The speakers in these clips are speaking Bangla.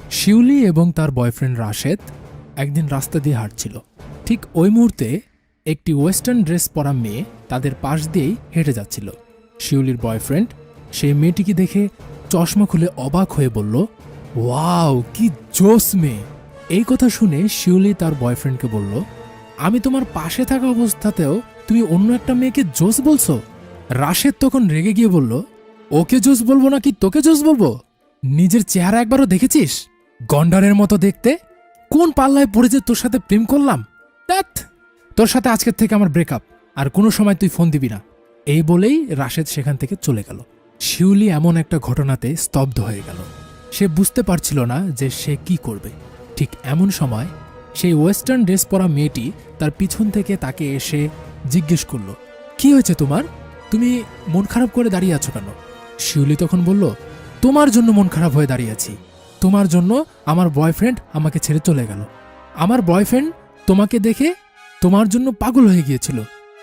শিউলি এবং তার বয়ফ্রেন্ড রাশেদ একদিন রাস্তা দিয়ে হাঁটছিল। ঠিক ওই মুহূর্তে একটি ওয়েস্টার্ন ড্রেস পরা মেয়ে তাদের পাশ দিয়েই হেঁটে যাচ্ছিল। শিউলির বয়ফ্রেন্ড সেই মেয়েটিকে দেখে চশমা খুলে অবাক হয়ে বলল, ওয়াও, কি জোস মেয়ে! এই কথা শুনে শিউলি তার বয়ফ্রেন্ডকে বলল, আমি তোমার পাশে থাকা অবস্থাতেও তুমি অন্য একটা মেয়েকে জোস বলছো? রাশেদ তখন রেগে গিয়ে বলল, ওকে জোস বলব নাকি তোকে জোস বলব? নিজের চেহারা একবারও দেখেছিস? গন্ডারের মতো দেখতে? কোন পাল্লায় পড়ে যে তোর সাথে প্রেম করলাম? তোর সাথে আজকের থেকে আমার ব্রেকআপ আর কোনো সময় তুই ফোন দিবি না। এই বলেই রাশেদ সেখান থেকে চলে গেল। শিউলি এমন একটা ঘটনাতে স্তব্ধ হয়ে গেল। সে বুঝতে পারছিল না যে সে কি করবে। ঠিক এমন সময় সেই ওয়েস্টার্ন ড্রেস পরা মেয়েটি তার পিছন থেকে তাকে এসে জিজ্ঞেস করল, কি হয়েছে তোমার? তুমি মন খারাপ করে দাঁড়িয়ে আছো কেন? শিউলি তখন বলল তোমার জন্য মন খারাপ হয়ে দাঁড়িয়ে আছি তোমার জন্য আমার বয়ফ্রেন্ড আমাকে ছেড়ে চলে গেল। আমার বয়ফ্রেন্ড তোমাকে দেখে তোমার জন্য পাগল হয়ে গিয়েছিল,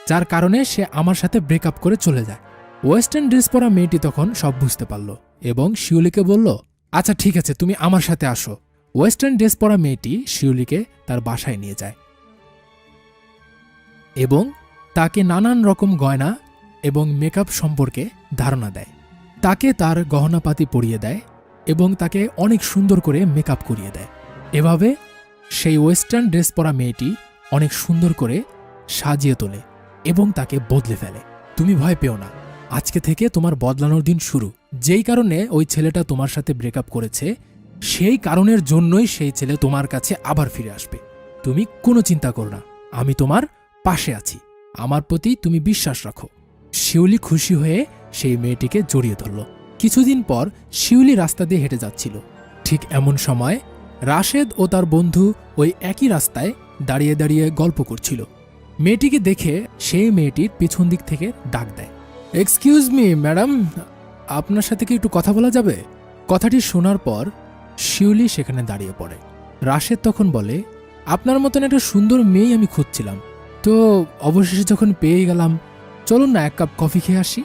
যার কারণে সে আমার সাথে ব্রেকআপ করে চলে যায়। ওয়েস্টার্ন ড্রেস পরা মেয়েটি তখন সব বুঝতে পারল এবং শিউলিকে বলল আচ্ছা ঠিক আছে, তুমি আমার সাথে আসো। ওয়েস্টার্ন ড্রেস পরা মেয়েটি শিউলিকে তার বাসায় নিয়ে যায় এবং তাকে নানান রকম গয়না এবং মেকআপ সম্পর্কে ধারণা দেয়। তাকে তার গহনাপাতি পরিয়ে দেয় এবং তাকে অনেক সুন্দর করে মেকআপ করিয়ে দেয়। এভাবে সেই ওয়েস্টার্ন ড্রেস পরা মেয়েটি অনেক সুন্দর করে সাজিয়ে তোলে এবং তাকে বদলে ফেলে। তুমি ভয় পেও না। আজকে থেকে তোমার বদলানোর দিন শুরু। যেই কারণে ওই ছেলেটা তোমার সাথে ব্রেকআপ করেছে, সেই কারণের জন্যই সেই ছেলে তোমার কাছে আবার ফিরে আসবে। তুমি কোনো চিন্তা করো না। আমি তোমার পাশে আছি। আমার প্রতি তুমি বিশ্বাস রাখো। শিউলি খুশি হয়ে সেই মেয়েটিকে জড়িয়ে ধরল। কিছুদিন পর শিউলি রাস্তা দিয়ে হেঁটে যাচ্ছিল। ঠিক এমন সময় রাশেদ ও তার বন্ধু ওই একই রাস্তায় দাঁড়িয়ে দাঁড়িয়ে গল্প করছিল। মেয়েটিকে দেখে সেই মেয়েটির পিছন দিক থেকে ডাক দেয়। এক্সকিউজ মি ম্যাডাম আপনার সাথে কি একটু কথা বলা যাবে? কথাটি শোনার পর শিউলি সেখানে দাঁড়িয়ে পড়ে। রাশেদ তখন বলে, আপনার মতন একটা সুন্দর মেয়ে আমি খুঁজছিলাম। তো অবশেষে যখন পেয়ে গেলাম, চলুন না এক কাপ কফি খেয়ে আসি।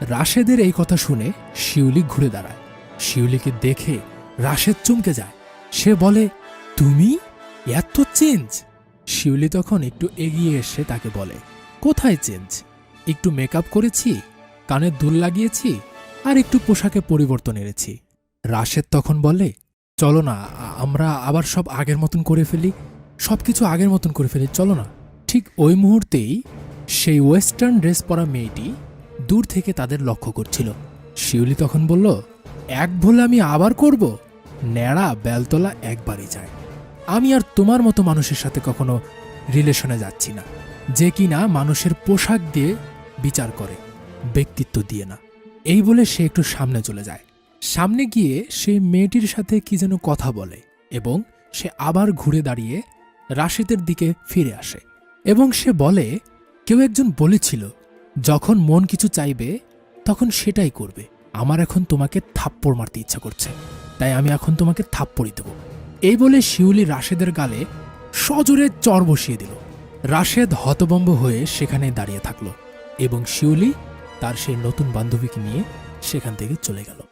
রাশেদের এই কথা শুনে শিউলি ঘুরে দাঁড়ায়। শিউলিকে দেখে রাশেদ চমকে যায়। সে বলে, তুমি? এত চেঞ্জ? শিউলি তখন একটু এগিয়ে এসে তাকে বলে, কোথায় চেঞ্জ? একটু মেকআপ করেছি, কানে দুল লাগিয়েছি, আর একটু পোশাকে পরিবর্তন এনেছি। রাশেদ তখন বলে, চলো না, আমরা আবার সব আগের মতন করে ফেলি সব কিছু আগের মতন করে ফেলি, চলো না। ঠিক ওই মুহূর্তেই সেই ওয়েস্টার্ন ড্রেস পরা মেয়েটি দূর থেকে তাদের লক্ষ্য করছিল। শিউলি তখন বলল, এক ভুল আমি আবার করব। ন্যাড়া বেলতলা একবারই যায়। আমি আর তোমার মতো মানুষের সাথে কখনো রিলেশনে যাচ্ছি না। যে কিনা মানুষের পোশাক দিয়ে বিচার করে, ব্যক্তিত্ব দিয়ে না। এই বলে সে একটু সামনে চলে যায়। সামনে গিয়ে সে মেয়েটির সাথে কি যেন কথা বলে এবং সে আবার ঘুরে দাঁড়িয়ে রাশিদের দিকে ফিরে আসে এবং সে বলে, কেউ একজন বলেছিল যখন মন কিছু চাইবে, তখন সেটাই করবে। আমার এখন তোমাকে থাপ্পড় মারতে ইচ্ছা করছে। তাই আমি এখন তোমাকে থাপ্পড়ই দেব। এই বলে শিউলি রাশেদের গালে সজোরে চর বসিয়ে দিল। রাশেদ হতবম্ব হয়ে সেখানে দাঁড়িয়ে থাকল এবং শিউলি তার সেই নতুন বান্ধবীকে নিয়ে সেখান থেকে চলে গেল।